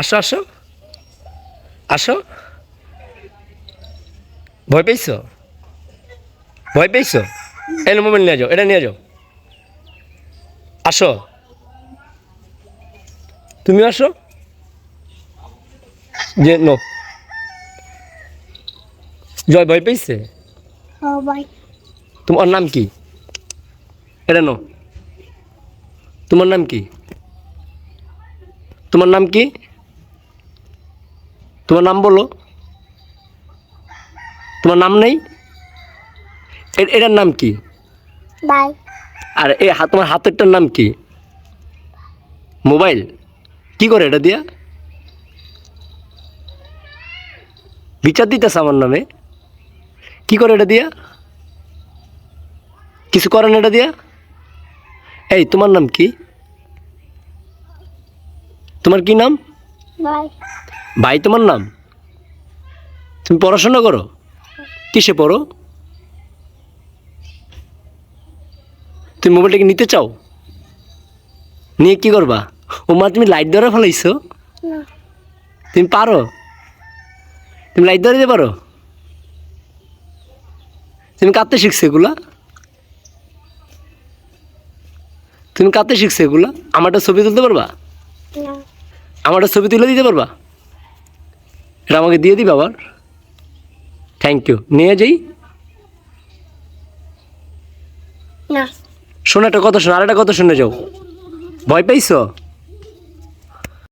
আসো আসো। আসো। ভয় পেয়েছ? ভয় পেয়েছ? এই মোবাইল নিয়ে যাও এটা নিয়ে যাও। আসো। তুমি আসো। যে নো। জয় ভয় পেয়েছে? তোমার নাম কি? এটা নো। তোমার নাম কি? তোমার নাম কি? তোমার নাম বলো। তোমার নাম নেই? এটার নাম কি? আর এই হাত তোমার হাতেরটার নাম কি? মোবাইল। কি করে এটা দিয়া? বিচার দিতেছে আমার নামে। কি করে এটা দিয়া? কিছু করেন এটা দিয়া? এই তোমার নাম কি? তোমার কি নাম? ভাই তোমার নাম? তুমি পড়াশোনা করো? কিসে পড়ো? তুমি মোবাইলটাকে নিতে চাও? নিয়ে কি করবা? ও মা তুমি লাইট ধরে ফেলাইছো? তুমি পারো? তুমি লাইট ধরে দিতে পারো? তুমি কাঁদতে শিখছো এগুলা? তুমি কাঁদতে শিখছো এগুলা? আমারটা ছবি তুলতে পারবা? আমারটা ছবি তুলে দিতে পারবা? এটা আমাকে দিয়ে দিবে আবার? থ্যাংক ইউ নিয়ে যাই। শোনা একটা কথা শোনো আর একটা কথা শুনে যাও। ভয় পাইছো?